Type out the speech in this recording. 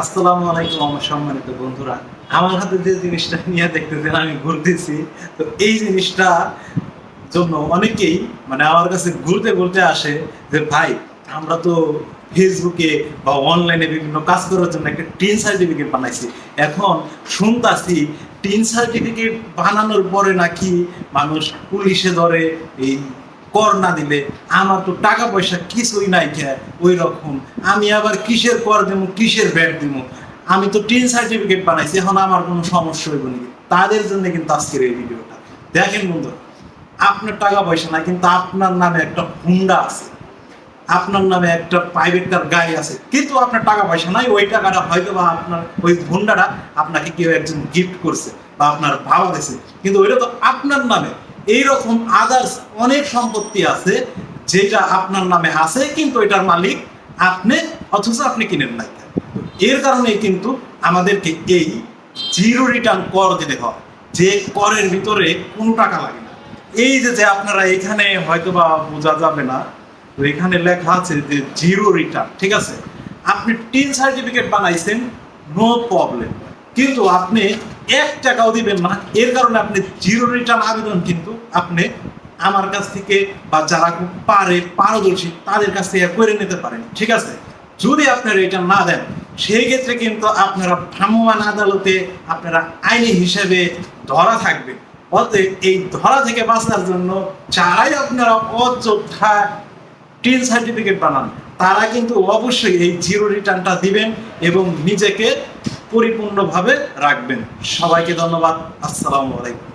আসসালামু আলাইকুম, আমার সম্মানিত বন্ধুরা। আমার হাতে যে জিনিসটা নিয়ে দেখতেছেন, আমি ঘুরতেছি তো এই জিনিসটা জন্য অনেকেই মানে আমার কাছে ঘুরতে ঘুরতে আসে যে, ভাই, আমরা তো ফেসবুকে বা অনলাইনে বিভিন্ন কাজ করার জন্য একটা টিন সার্টিফিকেট বানাইছি। এখন শুনতাছি, টিন সার্টিফিকেট বানানোর পরে নাকি মানুষ পুলিশে ধরে এই কর না দিলে আমার তো টাকা পয়সা কিছুই নাই কে ওই রকম আমি আবার কিসের কর দেবো কিসের ব্যাট দেবো আমি তো টিন সার্টিফিকেট বানাইছি, এখন আমার কোনো সমস্যা হইব নাকি? তাদের জন্য কিন্তু আজকের এই ভিডিওটা। দেখেন বন্ধু, আপনার টাকা পয়সা নাই, কিন্তু আপনার নামে একটা হুন্ডা আছে। আপনার নামে একটা প্রাইভেট কার গাড়ি আছে, কিন্তু আপনার টাকা পয়সা নাই, ওই টাকাটা হয়তো বা আপনার ওই হুন্ডাটা আপনাকে কেউ একজন গিফট করছে বা আপনার ভাবা দিছে। কিন্তু ওইটা তো আপনার নামে। এইরকম আদার্স অনেক সম্পত্তি আছে, যেটা আপনার নামে আছে, কিন্তু এটার মালিক আপনি, অথচ আপনি কিনেন নাই। এর কারণে কিন্তু আমাদেরকে এই জিরো রিটার্ন কর দিতে হয়, যে করের ভিতরে কোনো টাকা লাগে না। এই যে যে আপনারা এখানে হয়তো বা বোঝা যাবে না, তো এখানে লেখা আছে যে জিরো রিটার্ন ঠিক আছে? আপনি টিন সার্টিফিকেট বানাইছেন নো প্রবলেম কিন্তু আপনি এক টাকাও দিবেন না। এর কারণে আপনি জিরো রিটার্ন আবেদন কিন্তু আপনি আমার কাছ থেকে বা যারা পারে পারদর্শী, তাদের কাছ থেকে করে নিতে পারেন। ঠিক আছে? যদি আপনারা এটা না দেন, সেই ক্ষেত্রে কিন্তু আপনারা ভ্রাম্যমাণ আদালতে আপনারা আইনি হিসেবে ধরা থাকবে। অতএব এই ধরা থেকে বাঁচার জন্য যারাই আপনারা অযোধ্যা টিন সার্টিফিকেট বানান, তারা কিন্তু অবশ্যই এই জিরো রিটার্নটা দিবেন এবং নিজেকে পরিপূর্ণভাবে রাখবেন। সবাইকে ধন্যবাদ। আসসালামু আলাইকুম।